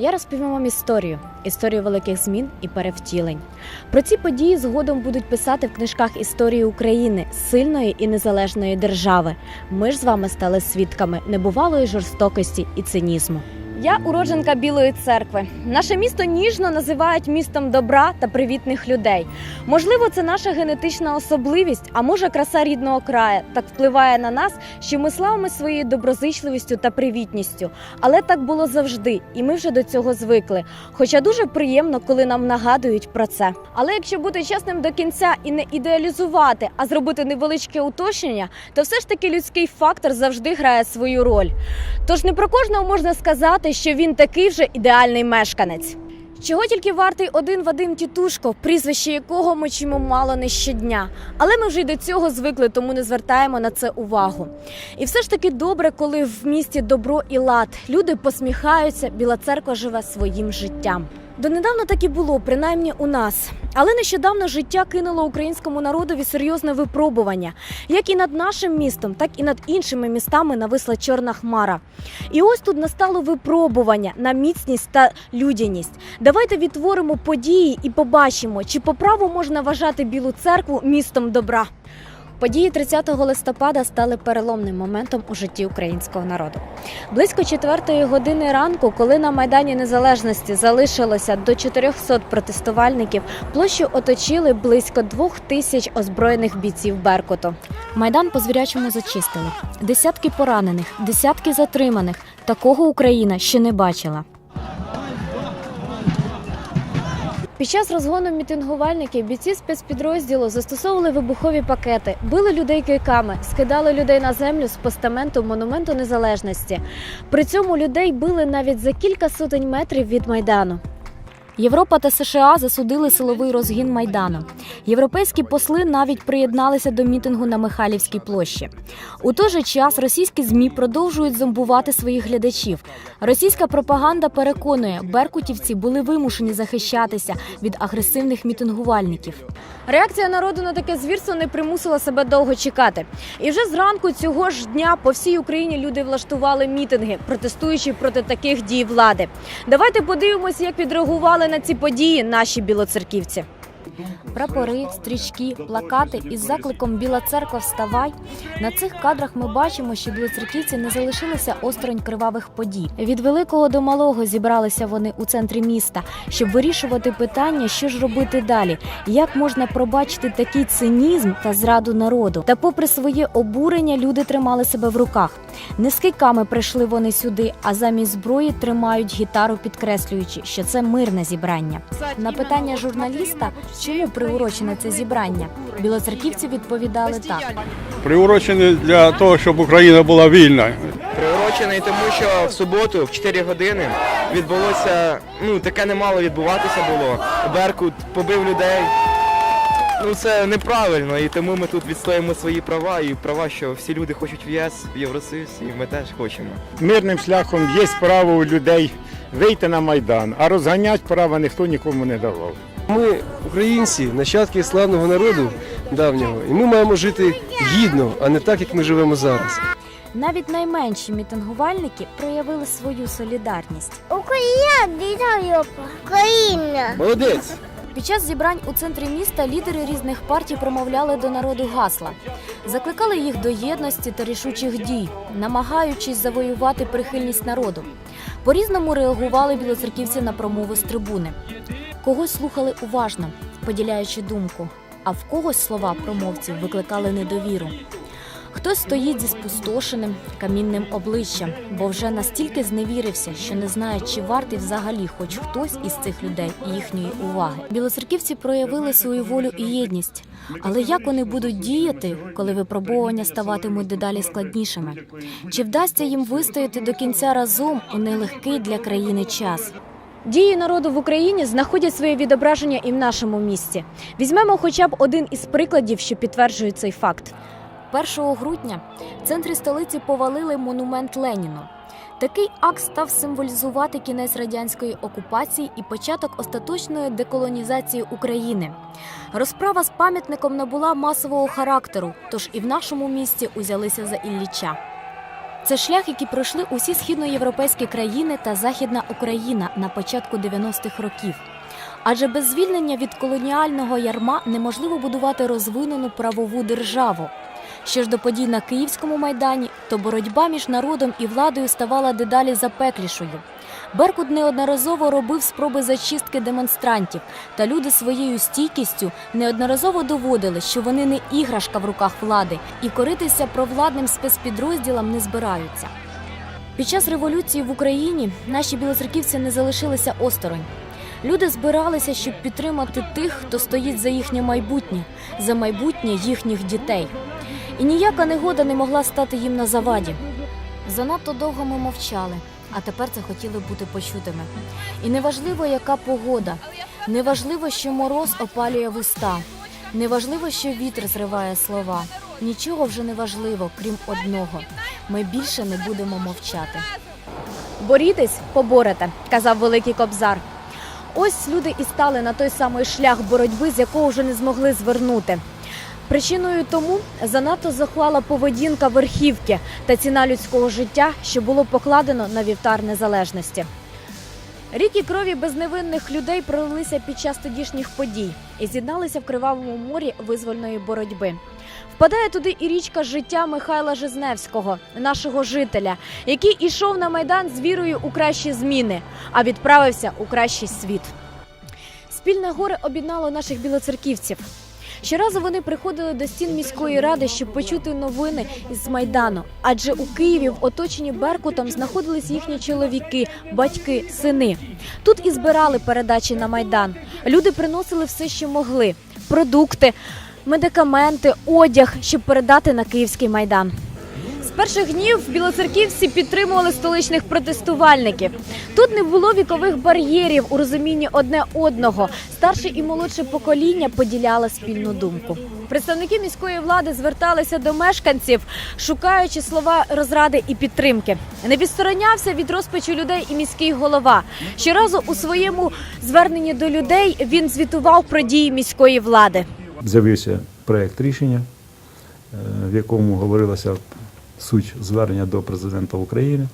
Я розповім вам історію, історію великих змін і перевтілень. Про ці події згодом будуть писати в книжках історії України, сильної і незалежної держави. Ми ж з вами стали свідками небувалої жорстокості і цинізму. Я уродженка Білої церкви. Наше місто ніжно називають містом добра та привітних людей. Можливо, це наша генетична особливість, а може, краса рідного краю так впливає на нас, що ми славимо своєю доброзичливістю та привітністю. Але так було завжди, і ми вже до цього звикли. Хоча дуже приємно, коли нам нагадують про це. Але якщо бути чесним до кінця і не ідеалізувати, а зробити невеличке уточнення, то все ж таки людський фактор завжди грає свою роль. Тож не про кожного можна сказати, що він такий вже ідеальний мешканець. Чого тільки вартий один Вадим Тітушко, прізвище якого ми чимо мало не щодня. Але ми вже й до цього звикли, тому не звертаємо на це увагу. І все ж таки добре, коли в місті добро і лад. Люди посміхаються, Біла церква живе своїм життям. Донедавна так і було, принаймні у нас. Але нещодавно життя кинуло українському народові серйозне випробування. Як і над нашим містом, так і над іншими містами нависла чорна хмара. І ось тут настало випробування на міцність та людяність. Давайте відтворимо події і побачимо, чи по праву можна вважати Білу церкву містом добра. Події 30 листопада стали переломним моментом у житті українського народу. Близько четвертої години ранку, коли на майдані Незалежності залишилося до 400 протестувальників, площу оточили близько двох тисяч озброєних бійців Беркуту. Майдан по звірячому зачистили. Десятки поранених, десятки затриманих. Такого Україна ще не бачила. Під час розгону мітингувальників бійці спецпідрозділу застосовували вибухові пакети, били людей кийками, скидали людей на землю з постаменту монументу незалежності. При цьому людей били навіть за кілька сотень метрів від майдану. Європа та США засудили силовий розгін майдану. Європейські посли навіть приєдналися до мітингу на Михайлівській площі. У той же час російські змі продовжують зомбувати своїх глядачів. Російська пропаганда переконує, беркутівці були вимушені захищатися від агресивних мітингувальників. Реакція народу на таке звірство не примусила себе довго чекати. І вже зранку цього ж дня по всій Україні люди влаштували мітинги, протестуючи проти таких дій влади. Давайте подивимося, як відреагували на ці події наші білоцерківці. Прапори, стрічки, плакати із закликом Біла церква вставай. На цих кадрах ми бачимо, що білоцерківці не залишилися осторонь кривавих подій. Від великого до малого зібралися вони у центрі міста, щоб вирішувати питання, що ж робити далі, як можна пробачити такий цинізм та зраду народу. Та, попри своє обурення, люди тримали себе в руках. Не з кийками прийшли вони сюди, а замість зброї тримають гітару, підкреслюючи, що це мирне зібрання. На питання журналіста, чому приурочене це зібрання, білоцерківці відповідали так. Приурочений для того, щоб Україна була вільна. Приурочений тому, що в суботу, в 4 години, відбулося, ну таке не мало відбуватися було. Беркут побив людей. Ну це неправильно, і тому ми тут відстоїмо свої права і права, що всі люди хочуть в ЄС, в Євросоюз, і ми теж хочемо. Мирним шляхом є право у людей вийти на Майдан, а розганяти права ніхто нікому не давав. Ми українці, нащадки славного народу давнього, і ми маємо жити гідно, а не так, як ми живемо зараз. Навіть найменші мітингувальники проявили свою солідарність. Україна. Україна. Молодець! Під час зібрань у центрі міста лідери різних партій промовляли до народу гасла, закликали їх до єдності та рішучих дій, намагаючись завоювати прихильність народу. По-різному реагували білоцерківці на промови з трибуни. Когось слухали уважно, поділяючи думку, а в когось слова промовців викликали недовіру. Хтось стоїть зі спустошеним камінним обличчям, бо вже настільки зневірився, що не знає, чи вартий взагалі хоч хтось із цих людей їхньої уваги. Білоцерківці проявили свою волю і єдність. Але як вони будуть діяти, коли випробування ставатимуть дедалі складнішими? Чи вдасться їм вистояти до кінця разом у нелегкий для країни час? Дії народу в Україні знаходять своє відображення і в нашому місті. Візьмемо хоча б один із прикладів, що підтверджує цей факт. 1 грудня в центрі столиці повалили монумент Леніну. Такий акт став символізувати кінець радянської окупації і початок остаточної деколонізації України. Розправа з пам'ятником набула масового характеру, тож і в нашому місті узялися за Ілліча. Це шлях, який пройшли усі східноєвропейські країни та Західна Україна на початку 90-х років. Адже без звільнення від колоніального ярма неможливо будувати розвинену правову державу. Що ж до подій на Київському майдані, то боротьба між народом і владою ставала дедалі запеклішою. Беркут неодноразово робив спроби зачистки демонстрантів, та люди своєю стійкістю неодноразово доводили, що вони не іграшка в руках влади і коритися провладним спецпідрозділам не збираються. Під час революції в Україні наші білоцерківці не залишилися осторонь. Люди збиралися, щоб підтримати тих, хто стоїть за їхнє майбутнє, за майбутнє їхніх дітей. І ніяка негода не могла стати їм на заваді. Занадто довго ми мовчали, а тепер це хотіли бути почутими. І неважливо, яка погода, неважливо, що мороз опалює вуста, неважливо, що вітер зриває слова. Нічого вже не важливо, крім одного. Ми більше не будемо мовчати. Борітесь, поборете, казав великий кобзар. Ось люди і стали на той самий шлях боротьби, з якого вже не змогли звернути. Причиною тому занадто захвала поведінка верхівки та ціна людського життя, що було покладено на вівтар незалежності. Ріки крові безневинних людей пролилися під час тодішніх подій і з'єдналися в кривавому морі визвольної боротьби. Впадає туди і річка життя Михайла Жизневського, нашого жителя, який ішов на майдан з вірою у кращі зміни, а відправився у кращий світ. Спільне горе об'єднало наших білоцерківців. Щоразу вони приходили до стін міської ради, щоб почути новини із майдану. Адже у Києві в оточенні Беркутом знаходились їхні чоловіки, батьки, сини. Тут і збирали передачі на майдан. Люди приносили все, що могли: продукти, медикаменти, одяг, щоб передати на київський майдан. З перших днів білоцерківці підтримували столичних протестувальників. Тут не було вікових бар'єрів у розумінні одне одного. Старше і молодше покоління поділяли спільну думку. Представники міської влади зверталися до мешканців, шукаючи слова розради і підтримки. Не відсторонявся від розпачу людей і міський голова. Щоразу у своєму зверненні до людей він звітував про дії міської влади. з'явився проєкт рішення, е, в якому говорилося суть звернення до президента України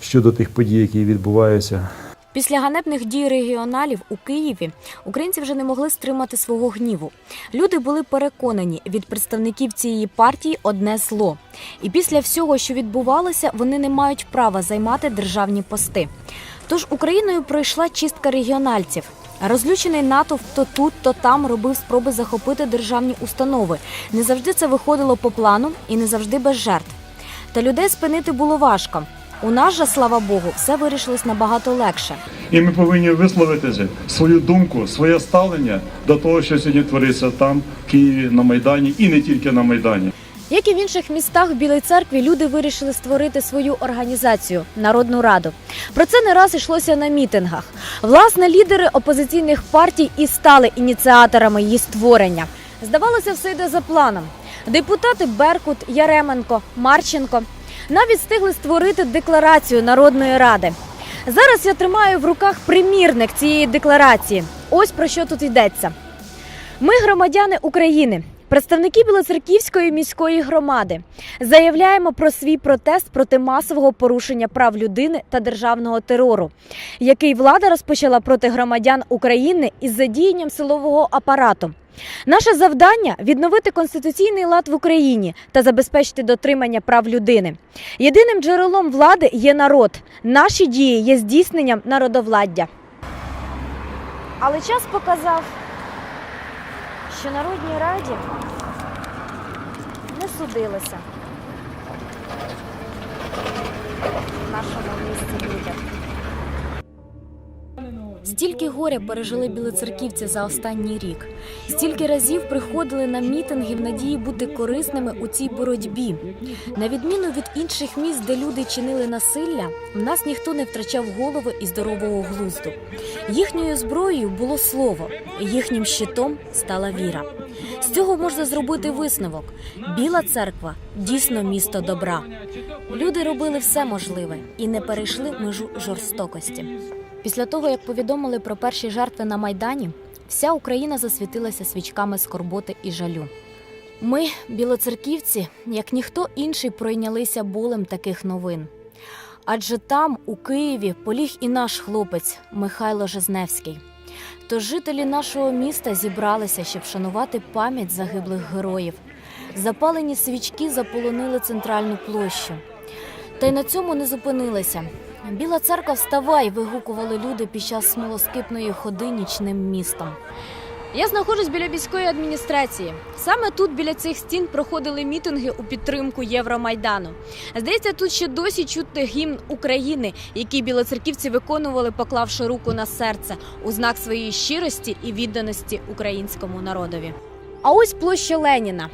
щодо тих подій, які відбуваються Після ганебних дій регіоналів у Києві українці вже не могли стримати свого гніву. Люди були переконані від представників цієї партії одне зло. І після всього, що відбувалося, вони не мають права займати державні пости. Тож Україною пройшла чистка регіональців. Розлючений натовп то тут, то там робив спроби захопити державні установи. Не завжди це виходило по плану і не завжди без жертв. Та людей спинити було важко. У нас же, слава Богу, все вирішилось набагато легше. І ми повинні висловити свою думку, своє ставлення до того, що сьогодні твориться там, в Києві, на Майдані, і не тільки на Майдані. Як і в інших містах в Білій церкві, люди вирішили створити свою організацію Народну Раду. Про це не раз йшлося на мітингах. Власне, лідери опозиційних партій і стали ініціаторами її створення. Здавалося, все йде за планом. Депутати Беркут, Яременко, Марченко навіть встигли створити декларацію Народної ради. Зараз я тримаю в руках примірник цієї декларації. Ось про що тут йдеться. Ми, громадяни України, представники Білоцерківської міської громади, заявляємо про свій протест проти масового порушення прав людини та державного терору, який влада розпочала проти громадян України із задіянням силового апарату. Наше завдання відновити конституційний лад в Україні та забезпечити дотримання прав людини. Єдиним джерелом влади є народ. Наші дії є здійсненням народовладдя. Але час показав, що Народній Раді не судилося в нашому місті людям. Стільки горя пережили білоцерківці за останній рік. Стільки разів приходили на мітинги в надії бути корисними у цій боротьбі. На відміну від інших міст, де люди чинили насилля, в нас ніхто не втрачав голови і здорового глузду. Їхньою зброєю було слово, їхнім щитом стала віра. З цього можна зробити висновок: Біла церква дійсно місто добра. Люди робили все можливе і не перейшли межу жорстокості. Після того, як повідомили про перші жертви на майдані, вся Україна засвітилася свічками скорботи і жалю. Ми, білоцерківці, як ніхто інший, пройнялися болем таких новин. Адже там, у Києві, поліг і наш хлопець Михайло Жизневський. Тож жителі нашого міста зібралися, щоб вшанувати пам'ять загиблих героїв. Запалені свічки заполонили центральну площу. Та й на цьому не зупинилися. Біла церква вставай! вигукували люди під час смолоскипної ходи нічним містом. Я знаходжусь біля міської адміністрації. Саме тут біля цих стін проходили мітинги у підтримку Євромайдану. Здається, тут ще досі чути гімн України, який білоцерківці виконували, поклавши руку на серце у знак своєї щирості і відданості українському народові. А ось площа Леніна.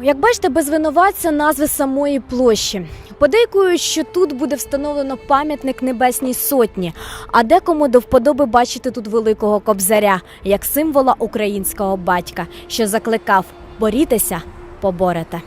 Як бачите, без винуватця назви самої площі. Подейкують, що тут буде встановлено пам'ятник Небесній Сотні, а декому до вподоби бачити тут великого кобзаря як символа українського батька, що закликав борітеся, поборете.